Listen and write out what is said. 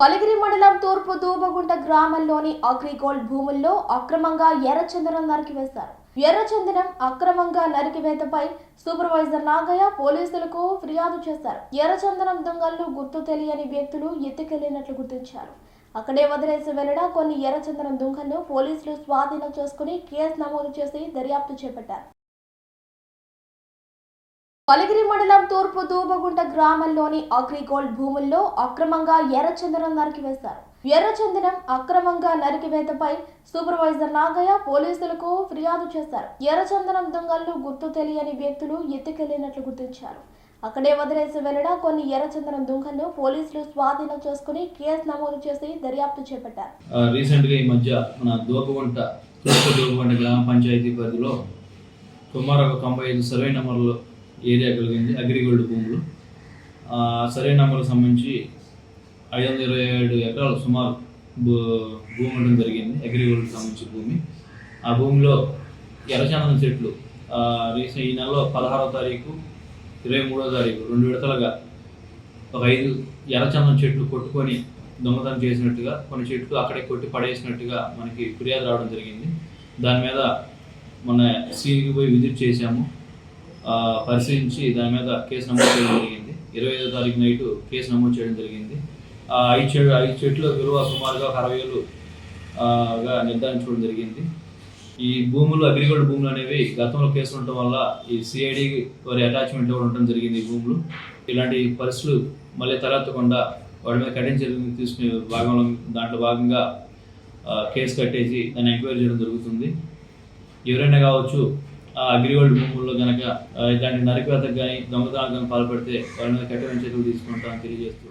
పలగిరి మండలం తూర్పు దూబగుంట గ్రామంలోని అగ్రిగోల్డ్ భూముల్లో అక్రమంగా ఎర్రచందనం నరికివేశారు ఎర్రచందనం అక్రమంగా నరికివేతపై సూపర్వైజర్ నాగయ్య పోలీసులకు ఫిర్యాదు చేశారు. ఎర్రచందనం దొంగలను గుర్తు తెలియని వ్యక్తులు ఎత్తుకెళ్ళినట్లు గుర్తించారు. అక్కడే వదిలేసి వెళ్ళిన కొన్ని ఎర్రచందనం దొంగలను పోలీసులు స్వాధీనం చేసుకుని కేసు నమోదు చేసి దర్యాప్తు చేపట్టారు. పలిగిరి మండలం తూర్పు దూబగుంట గ్రామంలోని అగ్రిగోల్డ్ భూముల్లో అక్రమంగా ఎర్రచందనం నరికివేశారు ఎర్రచందనం అక్రమంగా నరికివేతపై సూపర్వైజర్ నాగయ్య పోలీసులకు ఫిర్యాదు చేశారు. ఎర్రచందనం దొంగలను గుర్తు తెలియని వ్యక్తులు ఎత్తుకెళ్ళినట్లు గుర్తించారు. అక్కడే వదిలేసి వెళ్ళిన కొన్ని ఎర్రచందనం దుంగలను పోలీసులు స్వాధీనం చేసుకుని కేసు నమోదు చేసి దర్యాప్తు చేపట్టారు. రీసెంట్గా ఈ మధ్య మన దూపగుంట దూపగుంట గ్రామ పంచాయతీ పరిధిలో సుమారు ఒక తొంభై ఐదు సర్వే నెంబర్లు ఏరియా కలిగింది అగ్రిగోల్డ్ భూములు. సరైన నెంబర్కి సంబంధించి ఐదు వందల ఇరవై ఏడు ఎకరాలు సుమారు భూ భూమి ఉండడం జరిగింది అగ్రిగోల్డ్కి సంబంధించి భూమి. ఆ భూమిలో ఎర్రచందనం చెట్లు రీసెంట్ ఈ నెలలో పదహారవ తారీఖు ఇరవై మూడో తారీఖు రెండు విడతలుగా ఒక ఐదు ఎర్రచందనం చెట్లు కొట్టుకొని దొంగతనం చేసినట్టుగా కొన్ని చెట్లు అక్కడే కొట్టి పడేసినట్టుగా మనకి ఫిర్యాదు రావడం జరిగింది. దాని మీద మన సీకి పోయి విజిట్ చేశాము. పరిశీలించి దాని మీద కేసు నమోదు చేయడం జరిగింది. ఇరవై ఐదో తారీఖు నైట్ కేసు నమోదు చేయడం జరిగింది. ఆ ఐదు చెట్లు ఐదు చెట్లు విలువ సుమారుగా ఒక అరవై వేలు గా నిర్ధారించుకోవడం జరిగింది. ఈ భూములు అగ్రికల్చర్ భూములు అనేవి గతంలో కేసులు ఉండటం వల్ల ఈ సిఐడి వారి అటాచ్మెంట్ కూడా ఉండటం జరిగింది ఈ భూములు. ఇలాంటి పరిస్థితులు మళ్ళీ తలెత్తకుండా వాటి మీద కఠిన చర్యలు తీసుకునే భాగంలో దాంట్లో భాగంగా కేసు కట్టేసి దాన్ని ఎంక్వైరీ చేయడం జరుగుతుంది. ఎవరైనా కావచ్చు అగ్రిగోల్డ్ భూముల్లో కనుక ఇలాంటి నరికివేతకు కానీ దొంగతనాలకు కానీ పాల్పడితే వారి మీద కఠిన చర్యలు తీసుకుంటామని తెలియజేస్తూ